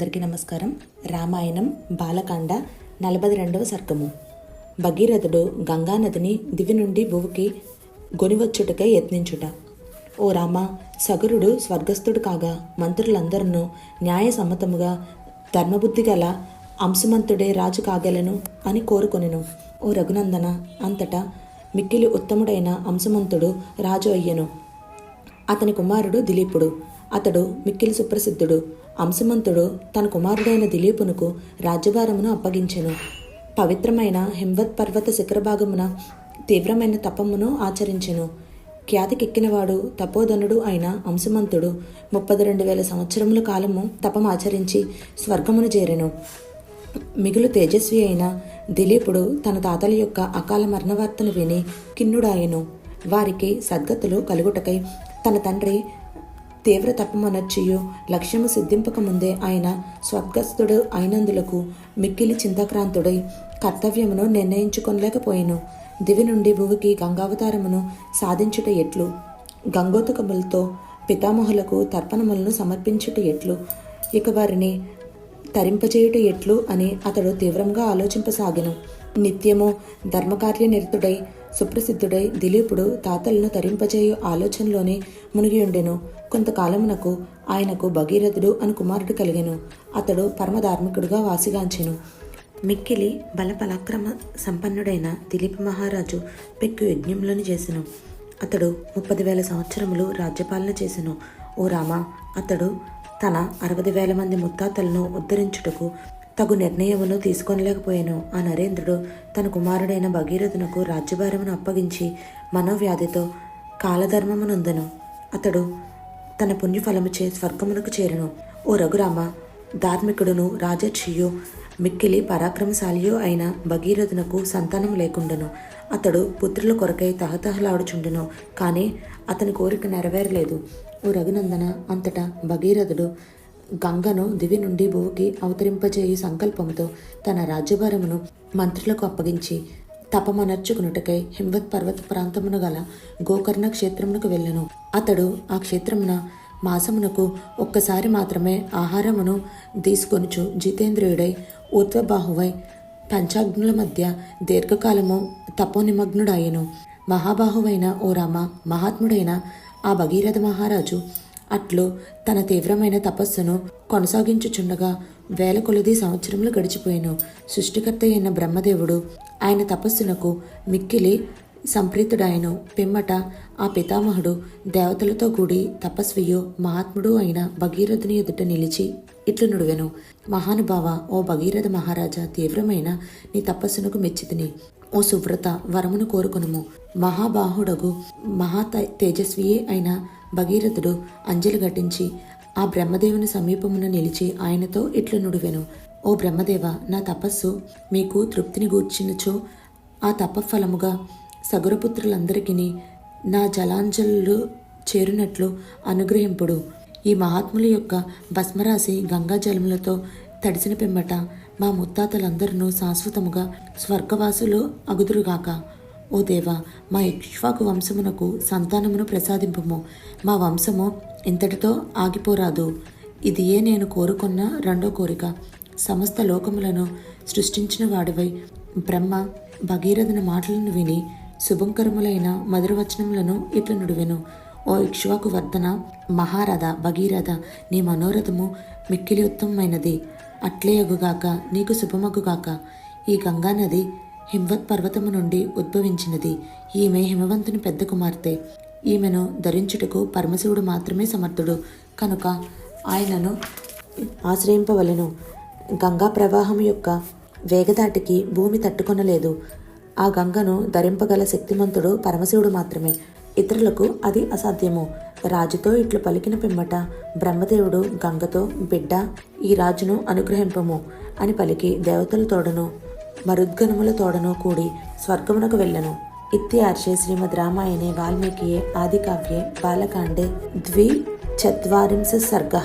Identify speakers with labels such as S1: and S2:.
S1: అందరికీ నమస్కారం. రామాయణం బాలకాండ నలభై రెండవ సర్గము. భగీరథుడు గంగానదిని దివి నుండి భువికి గొనివచ్చుటకై యత్నించుట. ఓ రామ సగరుడు స్వర్గస్థుడు కాగా మంత్రులందరూ న్యాయసమ్మతముగా ధర్మబుద్ధి గల అంశమంతుడే రాజు కాగలను అని కోరుకొనెను. ఓ రఘునందన అంతటా మిక్కిలి ఉత్తముడైన అంశమంతుడు రాజు అయ్యెను. అతని కుమారుడు దిలీపుడు. అతడు మిక్కిలి సుప్రసిద్ధుడు అంశమంతుడు తన కుమారుడైన దిలీపునకు రాజ్యభారమును అప్పగించెను. పవిత్రమైన హింవత్ పర్వత శిఖరభాగమున తీవ్రమైన తపమును ఆచరించెను. ఖ్యాతికెక్కినవాడు తపోధనుడు అయిన అంశమంతుడు ముప్పది రెండు వేల సంవత్సరముల కాలము తపం ఆచరించి స్వర్గమును చేరెను. మిగులు తేజస్వి అయిన దిలీపుడు తన తాతల యొక్క అకాల మరణవార్తను విని కిన్నుడాయెను. వారికి సద్గతులు కలుగుటకై తన తండ్రి తీవ్ర తపమనర్చియు లక్ష్యము సిద్ధింపక ముందే ఆయన స్వర్గస్థుడు అయినందులకు మిక్కిలి చింతాక్రాంతుడై కర్తవ్యమును నిర్ణయించుకొనలేకపోయాను. దివి నుండి భువికి గంగావతారమును సాధించుట ఎట్లు? గంగోతకములతో పితామహులకు తర్పణములను సమర్పించుట ఎట్లు? ఇక వారిని తరింపచేయుట ఎట్లు అని అతడు తీవ్రంగా ఆలోచింపసాగను. నిత్యము ధర్మకార్య నిరతుడై సుప్రసిద్ధుడై దిలీపుడు తాతలను తరింపజేయు ఆలోచనలోనే మునిగియుండెను. కొంతకాలమునకు ఆయనకు భగీరథుడు అని కుమారుడు కలిగెను. అతడు పరమధార్మికుడుగా వాసిగాంచెను. మిక్కిలి బల పరాక్రమ సంపన్నుడైన దిలీప్ మహారాజు పెక్కు యజ్ఞంలోని చేసెను. అతడు ముప్పది వేల సంవత్సరములు రాజ్యపాలన చేసెను. ఓ రామ అతడు తన అరవది వేల మంది ముత్తాతలను ఉద్ధరించుటకు తగు నిర్ణయమును తీసుకొనలేకపోయాను. ఆ నరేంద్రుడు తన కుమారుడైన భగీరథునకు రాజ్యభారమును అప్పగించి మనోవ్యాధితో కాలధర్మమునందును. అతడు తన పుణ్యఫలముచే స్వర్గమునకు చేరను. ఓ రఘురామ ధార్మికుడును రాజర్షియు మిక్కిలి పరాక్రమశాలియు అయిన భగీరథునకు సంతానం లేకుండెను. అతడు పుత్రుల కొరకై తహతహలాడుచుండెను కానీ అతని కోరిక నెరవేరలేదు. ఓ రఘునందన అంతటా భగీరథుడు గంగను దివి నుండి భూకి అవతరింపజేయు సంకల్పంతో తన రాజ్యభారమును మంత్రులకు అప్పగించి తపమనర్చుకునుటకై హింవత్ పర్వత ప్రాంతమును గల గోకర్ణ క్షేత్రమునకు వెళ్ళెను. అతడు ఆ క్షేత్రమున మాసమునకు ఒక్కసారి మాత్రమే ఆహారమును తీసుకొనుచు జితేంద్రియుడై ఊర్ధ్వబాహువై పంచాగ్నుల మధ్య దీర్ఘకాలము తపోనిమగ్నుడాయెను మహాబాహువైన ఓ రామ మహాత్ముడైన ఆ భగీరథ మహారాజు అట్లు తన తీవ్రమైన తపస్సును కొనసాగించుచుండగా వేల కొలది సంవత్సరములు గడిచిపోయాను. సృష్టికర్త అయిన బ్రహ్మదేవుడు ఆయన తపస్సునకు మిక్కిలి సంప్రీతుడాయను పిమ్మట ఆ పితామహుడు దేవతలతో కూడి తపస్వియు మహాత్ముడు అయిన భగీరథుని ఎదుట నిలిచి ఇట్లు నుడివెను. మహానుభావ ఓ భగీరథ మహారాజా తీవ్రమైన నీ తపస్సునకు మెచ్చితిని. ఓ సువ్రత వరమును కోరుకునుము. మహాబాహుడగు మహా తేజస్వియే అయిన భగీరథుడు అంజలి ఘటించి ఆ బ్రహ్మదేవుని సమీపమున నిలిచి ఆయనతో ఇట్లు నుడివెను. ఓ బ్రహ్మదేవ నా తపస్సు మీకు తృప్తిని గూర్చినచో ఆ తపఫలముగా సగురపుత్రులందరికీ నా జలాంజలు చేరునట్లు అనుగ్రహింపుడు. ఈ మహాత్ముల యొక్క భస్మరాశి గంగా జలములతో తడిసిన పిమ్మట మా ముత్తాతలందరూ శాశ్వతముగా స్వర్గవాసులు అగుదురుగాక. ఓ దేవా మా ఇక్ష్వాకు వంశమునకు సంతానమును ప్రసాదింపుము. మా వంశము ఇంతటితో ఆగిపోరాదు. ఇదియే నేను కోరుకున్న రెండో కోరిక. సమస్త లోకములను సృష్టించిన వాడివై బ్రహ్మ భగీరథుని మాటలను విని శుభంకరములైన మధురవచనములను ఇట్లు నుడివెను ఓ ఇక్ష్వాకు వర్ధన మహారథ భగీరథ నీ మనోరథము మిక్కిలి ఉత్తమమైనది అట్లేయగుగాక నీకు శుభమగుగాక. ఈ గంగానది హిమవత్ పర్వతము నుండి ఉద్భవించినది. ఈమె హిమవంతుని పెద్ద కుమార్తె. ఈమెను ధరించుటకు పరమశివుడు మాత్రమే సమర్థుడు. కనుక ఆయనను ఆశ్రయింపవలెను. గంగా ప్రవాహం యొక్క వేగదాటికి భూమి తట్టుకొనలేదు. ఆ గంగను ధరింపగల శక్తిమంతుడు పరమశివుడు మాత్రమే. ఇతరులకు అది అసాధ్యము. రాజుతో ఇట్లు పలికిన పిమ్మట బ్రహ్మదేవుడు గంగతో బిడ్డ ఈ రాజును అనుగ్రహింపము అని పలికి దేవతల తోడను మరుద్గణముల తోడను కూడి స్వర్గమునకు వెళ్ళను. ఇత్యార్షే శ్రీమద్ రామాయణే వాల్మీకియే ఆదికావ్యే బాలకాండే ద్వి చత్వారింశ సర్గ.